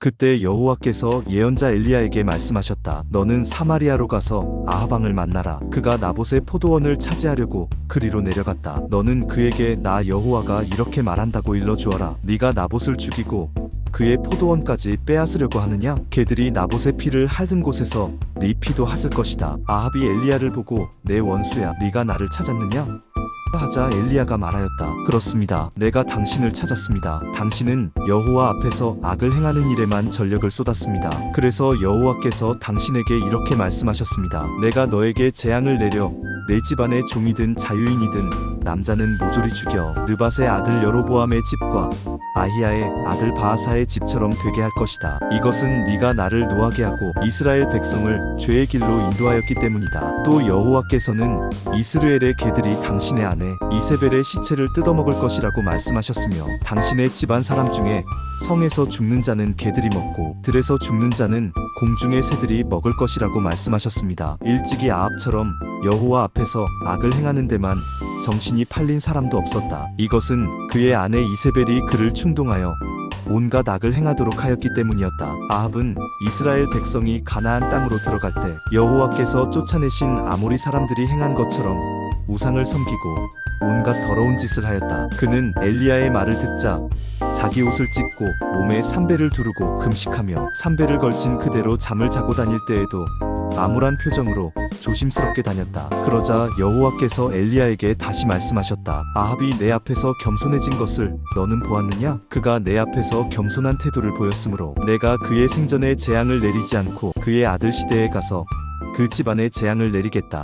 그때 여호와께서 예언자 엘리야에게 말씀하셨다. 너는 사마리아로 가서 아하방을 만나라. 그가 나봇의 포도원을 차지하려고 그리로 내려갔다. 너는 그에게 나 여호와가 이렇게 말한다고 일러주어라. 네가 나봇을 죽이고 그의 포도원까지 빼앗으려고 하느냐? 개들이 나봇의 피를 핥은 곳에서 네 피도 핥을 것이다. 아합이 엘리야를 보고 내 원수야, 네가 나를 찾았느냐? 하자 엘리야가 말하였다. 그렇습니다. 내가 당신을 찾았습니다. 당신은 여호와 앞에서 악을 행하는 일에만 전력을 쏟았습니다. 그래서 여호와께서 당신에게 이렇게 말씀하셨습니다. 내가 너에게 재앙을 내려 내 집안의 종이든 자유인이든 남자는 모조리 죽여 느밧의 아들 여로보암의 집과 아히야의 아들 바하사의 집처럼 되게 할 것이다. 이것은 네가 나를 노하게 하고 이스라엘 백성을 죄의 길로 인도하였기 때문이다. 또 여호와께서는 이스라엘의 개들이 당신의 아내 이세벨의 시체를 뜯어먹을 것이라고 말씀하셨으며 당신의 집안 사람 중에 성에서 죽는 자는 개들이 먹고 들에서 죽는 자는 공중의 새들이 먹을 것이라고 말씀하셨습니다. 일찍이 아합처럼 여호와 앞에서 악을 행하는 데만 정신이 팔린 사람도 없었다. 이것은 그의 아내 이세벨이 그를 충동하여 온갖 악을 행하도록 하였기 때문이었다. 아합은 이스라엘 백성이 가나안 땅으로 들어갈 때 여호와께서 쫓아내신 아모리 사람들이 행한 것처럼 우상을 섬기고 온갖 더러운 짓을 하였다. 그는 엘리야의 말을 듣자 자기 옷을 찢고 몸에 삼배를 두르고 금식하며 삼배를 걸친 그대로 잠을 자고 다닐 때에도 암울한 표정으로 조심스럽게 다녔다. 그러자 여호와께서 엘리야에게 다시 말씀하셨다. 아합이 내 앞에서 겸손해진 것을 너는 보았느냐? 그가 내 앞에서 겸손한 태도를 보였으므로 내가 그의 생전에 재앙을 내리지 않고 그의 아들 시대에 가서 그 집안에 재앙을 내리겠다.